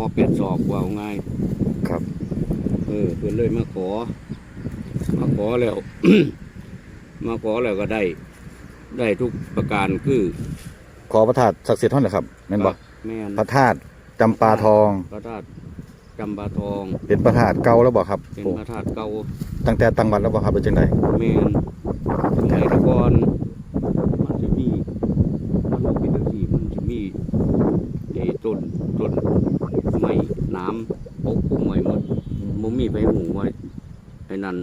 อเป็ดสอบว่าเอาไงครับ เออเพื่อนเลยมาขอ มาขอแล้ว มาขอแล้วก็ได้ ได้ทุกประการคือขอพระธาตุศักดิ์สิทธิ์เท่าไหร่ครับแม่นบ่แม่นพระธาตุจำปาทองพระธาตุจำปาทอง เป็นพระธาตุเก่าแล้วบ่ครับเป็นโอ้พระธาตุเก่าตั้งแต่ตั้งวัดแล้วบ่ครับเป็นจังไดแม่นสมัยแตะกอนมันจะมีมันบ่เป็นจังซี่มันจะมีไอ้ต้นต้นไม้น้ำปกคลุมไว้หมดบ่มีไฟหมู่ไว้ไอ้นั่น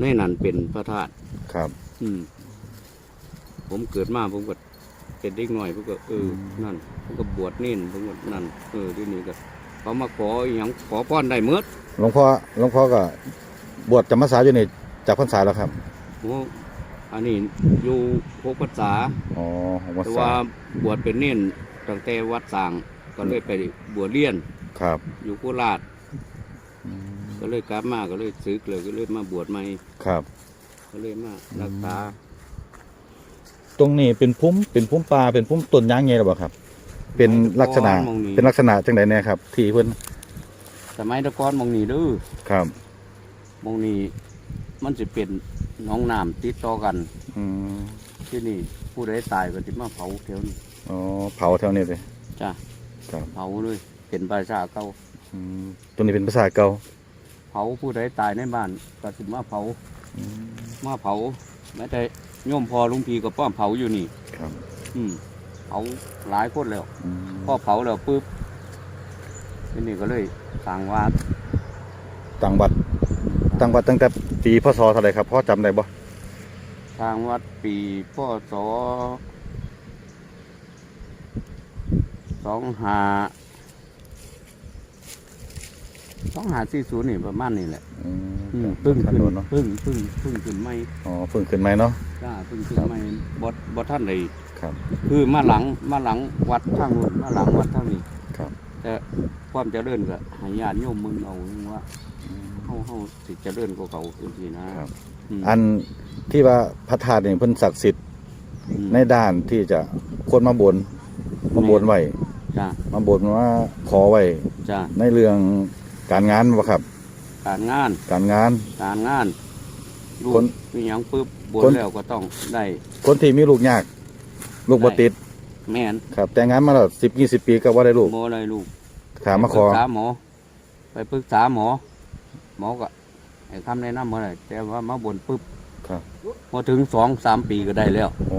ในนั้นเป็นพระธาตุครับ อืม ผมเกิดมาผมก็เป็นเด็กหน่อยผมก็เออนั่นผมก็บวชเน้นผมก็นั่นเออที่นี่ก็เขามาขออหย่างขอป้อนได้เมื่อหลวงพ่อหลวงพ่อก็ บวชจำพรรษาอยู่นี่จากพรรษาแล้วครับโอ้อันนี้อยู่หกพรรษาอ๋อพรรแต่ษาว่าบวชเป็นเน้นตั้งแต่วัดสร้างก็เลยไปบวชเรียน ครับอยู่โคราชก็เลยกลับมาก็เลยซึกเลยก็เลยมาบวชใหม่ครับ ก็เลยมารักษาตรงนี้เป็นพุ่มเป็นพุ่มปลาเป็นพุ่มต้นยางเงี้ยหรือเปล่าครับ เป็นลักษณะมองนี่เป็นลักษณะจังไดแน่ครับ ที่เพิ่นสมัยแตะกอนมองนี่เด้อครับมองนี้มันจะเป็นหน้องน้ำติดต่อกัน อืมที่นี่ผู้ใดตายก็จะมาเผาแถวนี้อ๋อเผาแถวนี้เลยจ้ะ ครับ เผาเลย เป็นประชาเก่าอืมตัวนี้เป็นภาษาเก่าเผาผู้ใดตายในบ้านก็จะมาเผาอืมมาเผาแม้แต่โยมพอลุงพีก็ป้อมเผาอยู่นี่ ครับอืมเผาหลายคนแล้ว อืมพอเผาแล้วปุ๊บที่นี่ก็เลยสั่งว่าต่างวัดต่างวัดตั้งแต่ปีพศเท่าไหร่ครับพ่อจำได้บ่ทางวัดปีพ่อสอสองหา สองหาสี่ศูนย์นี่ประมาณนี้แหละอืมอืมพึ่งท่านขึ้นโดนเนาะพึ่งพึ่งพึ่งขึ้นไม่อ๋อเพิ่งขึ้นไหมเนาะ จ้าพึ่งขึ้นครับไม่บดบดท่านเลยครับ คือมาหลังมาหลังวัดทางนู้นมาหลังวัดทางนี้ครับ แต่ความเจริญก็ให้ญาติโยมมึงเอาว่าเฮาเฮาสิเจริญกว่าเขาจริงๆนะครับ มอันที่ว่าพระธาตุนี่เพิ่นศักดิ์สิทธิ์อืมในด้านที่จะคนมาบนมาบนไว้จ้ามาบนว่าขอไว้จ้าในเรื่อง การงานบ่ครับ การงานการงาน การงานลูกคนมีหยังปุ๊บบนคน แล้วก็ต้องได้คนที่มีลูกยาก ลูกบ่ติดแม่นครับ แต่งงานมาแล้ว10 20ปีก็บ่ได้ลูกหมออะไรลูกถามมาขอ ไปปรึกษาหมอ ไปปรึกษาหมอ หมอก็ให้คำแนะนำมาเลยแต่ว่ามาบนปุ๊บครับ พอถึงสองสามปีก็ได้แล้ว โอ้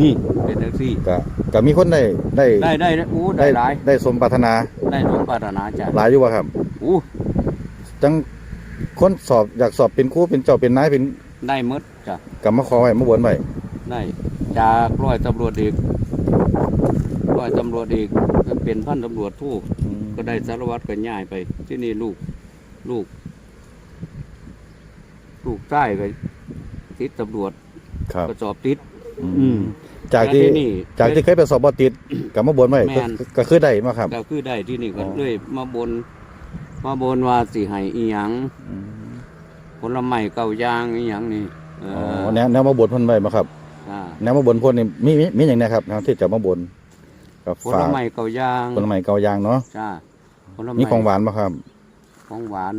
นี่เป็นแท็กซี่ ก็ก็มีคนได้ได้ได้ได้ได้อู้ได้หลายได้สมปรารถนาได้สมปรารถนาจ้ะหลายอยู่บ่ครับ อู้จังคนสอบอยากสอบเป็นครูเป็นเจ้าเป็นนายเป็นได้หมดจ้ะก็มาขอไว้มาบนไว้ได้จากร้อยตำรวจเอกร้อยตำรวจเอกก็เป็นพันตำรวจทู่ก็ได้สารวัตรก็ย้ายไป ที่นี่ลูกลูก ลูกใต้ก็ติดตำรวจครับ ก็สอบติด อือืมมจากที่แต่นี่จากที่เคยไปสอบบติดกับมาบนไว้แม่น ก็ก็คือได้มาครับ ก็คือได้ที่นี่ก็อ๋อเลยมาบน มาบนว่าสิให้อีหยังผลไม้เก่ายางอีหยังนี่เออ๋ออแนวแนวมาบนเพ่นไว้มาครับอ่าแนแนวมาบนเพ่นนี่มีมีมีอย่างไรครับแนวที่จะมาบนกับผลฝากไม้เก่ายางผลไม้เกายางเนาะจ้าผลไม้มีของหวานมาครับ ของหวาน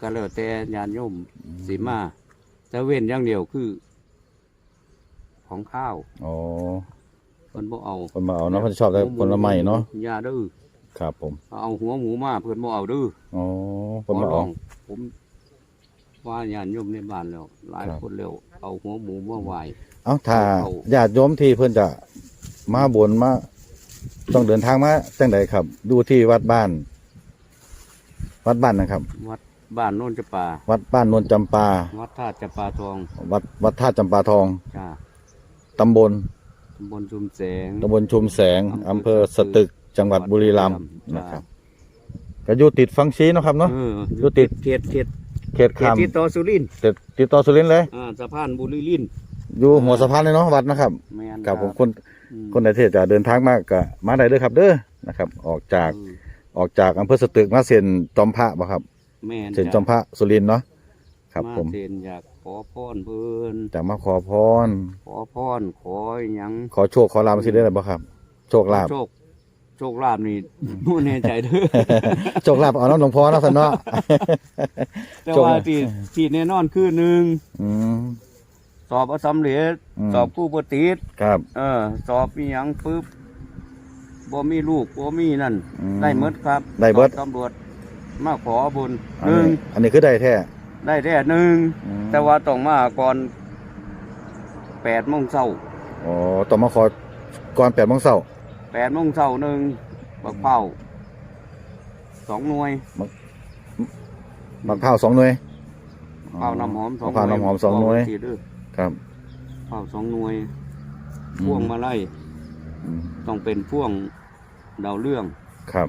ก็แล้วแต่ญาณโยมสีมาแต่เว้นอย่างเดียวคือ ของข้าวอ๋อเพิ่นบ่เอาคนมาเอาเนาะเพิ่นชอบได้ผลไม้เนาะ ยาดื้อ ครับผมเอาหัวหมูมาเพิ่นบ่เอาดื้ออ๋อขเพิ่นอมาลเอาองผมว่าญาณโยมในบ้านแล้ว หลายครับ คนแล้วเอาหัวหมูมาไหว้ เอาถ้าเอา ญาติโยมที่เพิ่นจะมาบนมาต้องเดินทางมาจังใดครับ ดูที่วัดบ้าน วัดบ้านนะครับ วัดบ้านโน่นจะป่า วัดบ้านนวลจำปา วัดธาตุจะปาทองวัดวัดท่าตุจำปาทองจ้าตำบลตำบลชุมแสงตำบลชุมแสงอำเภอสตึก จังหวัดบุรีรัมย์จ้านะครับก็อยู่ติดฟังชีเนาะครับเนาะเอออยู่ติดเขตเขตเขตเขตคามที่ต่อสุรินทร์ติดติดต่อสุรินทร์เลยอ่าสะพานบุรีรินทร์อยู่หัวสะพานเลยเนาะวัดนะครับแม่นกับผมคนอืมคนใดที่จะเดินทางมากก็มาได้เลยครับ เด้อนะครับ ออกจากเออออกจากอำเภอสตึกมาเส้นจอมพระบ่ครับแม่นเส้นจอมพระสุรินทร์เนาะครับ ผมเทนอยากขอพรเพิ่นจะมาขอพรขอพรขอหยังขอโชคขอลาบสิได้หรือบ่ครับ โชคลาบโชค โชคลาภนี่บ่แน่ใจเด้อโชคลาภเอาน้ำหลวงพ่อเนาะสันเนาะ แต่โชคว่าลาภที่ที่แน่นอนคือหนึ่งอืม สอบบ่สำเร็จ อืม สอบกู้บ่ติดครับ เออ สอบมีหยังปึ๊บบ่มีลูกบ่มีนั่น อืมได้หมดครับได้เบิด สอบตำรวจมาขอบุญอัหนนึ่งนี้อันนี้คือได้แท้ได้แท้หนึ่งอืมแต่ว่าต้องมาก่อนแปดโมงเช้า อ๋อต้องมาขอก่อนแปดโมงเช้า แปดโมงเช้าหนึ่งบักเป้าสองหน่วยมะพร้าวสองหน่วย เป้าน้ำหอมสองมะพร้าวน้ำหอมสองหน่วยสิเด้อครับ เป้าสองหน่วยพ่วงมาไล่อืมต้องเป็นพ่วงดาวเรื่องครับ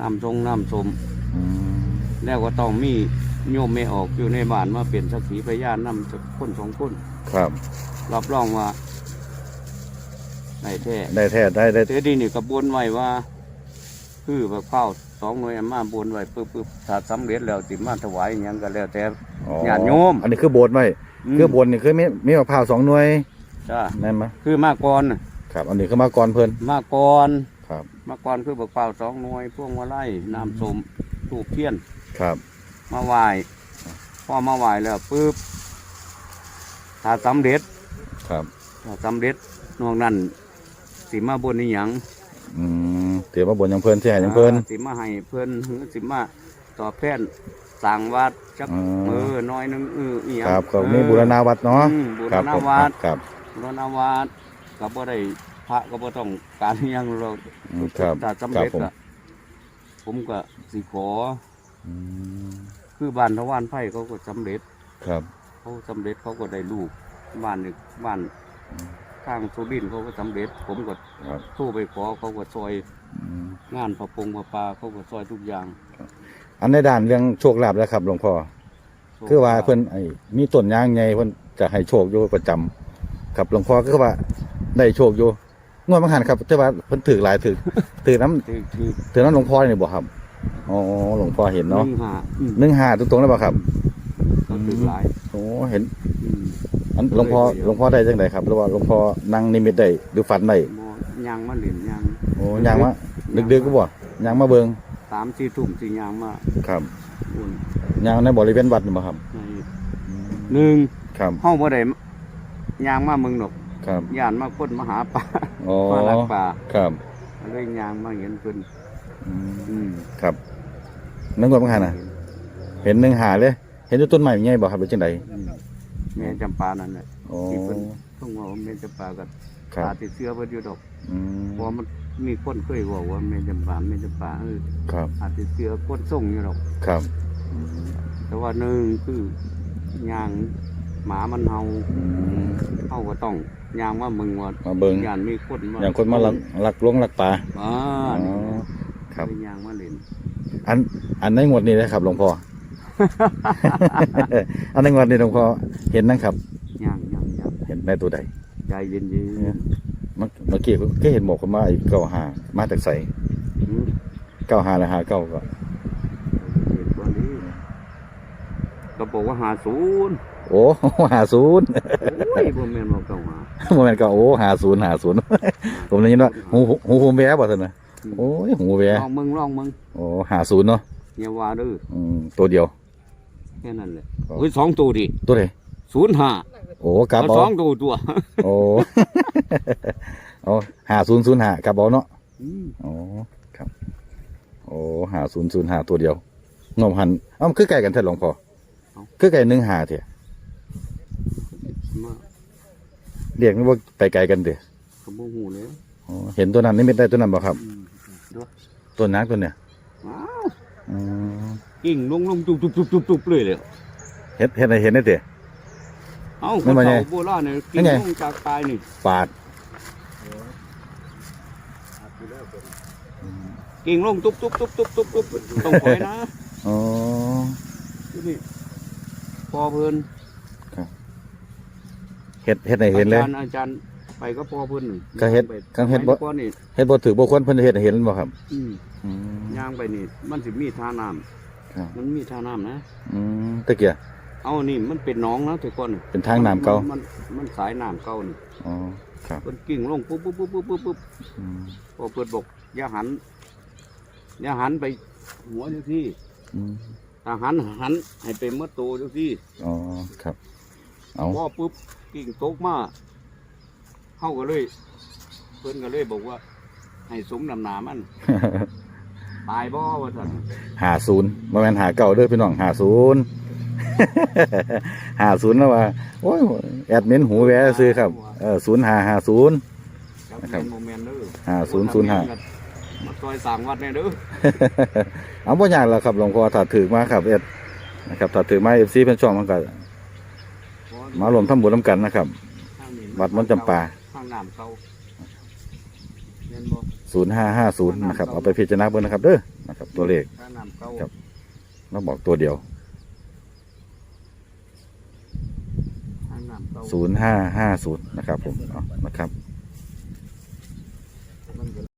น้ำทรงน้ำสม อืมแล้วก็ต้องมีโยมไม่ออกอยู่ในบ้านมาเป็นสักขีพยานนำสักคนสองคน ครับ รับรองว่า ได้แท้ได้แท้ได้ได้เทดีนี่ก็บนไว้ว่า คือแบบข้าวสองหน่วยมาบนไว้ปึ๊บปึ๊บถ้าสำเร็จแล้วสิมาถวายอหยังก็แล้วแต่อ๋อ ญาติโยมอันนี้คือโบสถ์ไว้คือบนนี่คือมีมีมะพร้าวสองหน่วยจ้าแม่นไหมคือมาก่อนน่ะครับ อันนี้คือมาก่อนเพิ่นมาก่อนครับ มาก่อนคือบักเปล่าสองหน่วยพวงมาไล่น้ำส้มถูกเทียน ครับ มาไหว้พอมาไหว้แล้วปึ๊บถ้าสำเร็จครับ ถ้าสำเร็จนอกนั้น สิมาบนนี่หยังอืมเดี๋ยวมาบนยังเพิ่นที่ให้ยังเพิ่น อ่าสิมาให้เพิ่นหรือสิมาตอบแทนสั่งวัดจักอืมเออน้อยหนึงเอออีหยัง ครับก็เออมีบูรณาวัดเนาะอืมบูรครับณาผมวัด ครับบูรณาวัดก็บ่ได้พระก็บ่ต้องการอิหยังหรอกอืมครับถ้าสำครับเร็จผมก็ผมก็สิขอ อืมคือบ้านทวารไผ่เขาก็สำเร็จ ครับ เขาสำเร็จเขาก็ได้ลูกบ้านนี่บ้าน ข้างสุรินทร์เขาก็สำเร็จ ผมก็ครับโทรไปขอเขาก็ซอยอืมงานประปงประปาเขาก็ซอยทุกอย่างอันในด้านเรื่องโชคลาภแล้วครับ หลวงพ่อ คือว่าเพิ่นไอ้มีต้นยางไงเพิ่นจะให้โชคอยู่ประจำครับหลวงพ่อก็คือว่าได้โชคอยู่งวดบางหันครับแต่ว่าเพิ่นถือหลายถือถือน้ำถือถือถือน้ำหลวงพ่อนี่บ่ครับอ๋อหลวงพ่อเห็นหนึ่เนาะงหาอืมหนึ่งหาตรงๆแล้วบ่ครับเขาถือหลายโอ้เห็นอืม อันหลวงพ่อเลยเดียวหลวงพ่อได้จังไดครับหรือว่าหลวงพ่อนั่งนิมิตได้หรือฝันได้หมอยางมาเหรียญยางโอ้ยางมาดึกๆก็บ่ยางมาเบิ่งสามสี่ทุ่มสี่ยางมาครับอุ่นยางในบริเวณวัดนี่บ่ครับในหนึ่งครับห้องบ่ได้ยางมาเมืองหนกครับย่านมาคนมาหาป่าอ๋อมาลักป่าครับเลยยางมาเห็นเพิ่นอืมอืมครับนั่งกดบางหันน่ะเห็นหนึ่งหาเลย เห็นอยู่ต้นไม้ใหญ่บ่ครับหรือจังไดอืม แม่จำปานั่นแหละโอ้ ที่เพิ่นต้องว่าแม่จำปากับครับตาติดเชื้อเพิ่นอยู่ดอกอืมเพราะมันมีคนเคยบอกว่าแม่จำปาแม่จำปาเออครับอาจติดเชื้อคนส่งอยู่ดอก ครับแต่ว่าหนึ่งคือยางหมามันเฮาอืมเฮาก็ต้องยางว่ามึงว่ามาเบิ่งยานมีคนมาอย่างคนมาลักลักลวงลักปลาอ่าอ๋อครับเลยยางมาเล่นอันอันในงวดนี้นะครับหลวงพ่อ อันในงวดนี้หลวงพ่อเห็นนะครับยางยางยางเห็นในตัวใดใจเย็นเมื่อเมื่อกี้ก็เห็นบอกคนมาไอ้เก้าหามาจากใสๆอืมเก้าหาและหาเก้าก็เห็นตัวนี้ก็บอกว่าหาศูนย์โอ้หาศูนย์โอ้ยบ่แม่นบอกเก่าหาโมเมนก็โอ้หาศูนย์หาศูนย์ผมได้ยินว่าหูหูหูหูแวะบ่ท่านนะโอ้ยหูแวะลองมึงลองมึงโอ้หาศูนย์เนาะอย่าว่าเด้ออืมตัวเดียวแค่นั้นแหละครับ เฮ้ยสองตัวดิตัวไหนศูนย์ห้าโอ้กลับเอาเอาสองตัวตัวโอ้ โอ้หาศูนย์ศูนย์หากลับเอาเนาะอืมโอ้ครับ โอ้หาศูนย์ศูนย์หาตัวเดียวงอมหันเอ้ามันคือไก่กันแท้หลวงพ่อคือไก่หนึ่งหาเถอะมาเรียกว่าไปไกลกันเถอะขโมยหูเลยอ๋อเห็นตัวนั้นนี่ไม่ได้ตัวนั้นบ่ครับ อืมด้วยตัวนักตัวเนี่ยว้าวอืม กิ่งลงลงจุบจุบจุบจุบจุบเลยเลยเห็นเห็นอะไรเห็นได้เถอะเอ้าไม่เขามาไงเฒ่าโบราณเนี่ยกิ่ไม่งไงลงจากปลายนี่ปาดกิ่งลงตุ๊บตุ๊บตุ๊บตุ๊บตุ๊บตุ๊บต้องคอยนะอ๋อที่นี่พอเพิ่นเห็ดเห็ดไหนเห็นเลยอาจารย์อาจารย์ไปก็พอเพิ่นนี่ก็เฮ็ดไปก็เฮ็ดบ่ไปก่อนนี่เห็ดบ่ถือบ่ควรเพิ่นเห็ดให้เห็นบ่ครับอืมอืมย่างไปนี่มันสิมีท่าน้ำครับ มันมีท่าน้ำนะอืมตะเกียเอานี่มันเป็นหน้องนะทุกคนเป็นทางน้ำเก่ามันมันสายน้ำเก่านี่อ๋อครับเพิ่นกิ่งลงปุ๊บปุ๊บปุ๊บปุ๊บปุ๊บปุ๊บอืมพอเปิดบอกอย่าหันอย่าหันไปหัวเจ้าที่อืมถ้าหันหันให้เป็นเมื่อโตเจ้าที่อ๋อครับเอาพอปุ๊บกิ่งตกมาเข้ากันเลย เพิ่นก็เลยบอกว่า ให้สมนำหนามัน ตายบ่ว่าท่านหาศูนย์มาแม่นหาเก่าเด้อพี่น้องหาศูนย์ หาศูนย์แล้วว่าโอ้ยแอดมินหูแวะซื้อครับเออศูนย์หาหาศูนย์จักนะครับแม่นโมเมนเด้อห้าศูนย์ศูนย์ห้ามาซอยสร้างวัดแน่เด้อเอาบ่ยากแล้วครับหลวงพ่อถ้าถือมาครับเอ็ดนะครับถ้าถือมาเอฟซีเป็นช่องมันก็มารวมทำบุญน้ำกันนะครับ วัดมนต์จำปาข้างน้ำเก่าเห็นบ่ ศูนย์ห้าห้าศูนย์นะครับเอาไปพิจารณาเบิ้นะครับเด้อนะครับตัวเลขครับต้องบอกตัวเดียวศูนย์ห้าห้าศูนย์นะครับผมนะครับ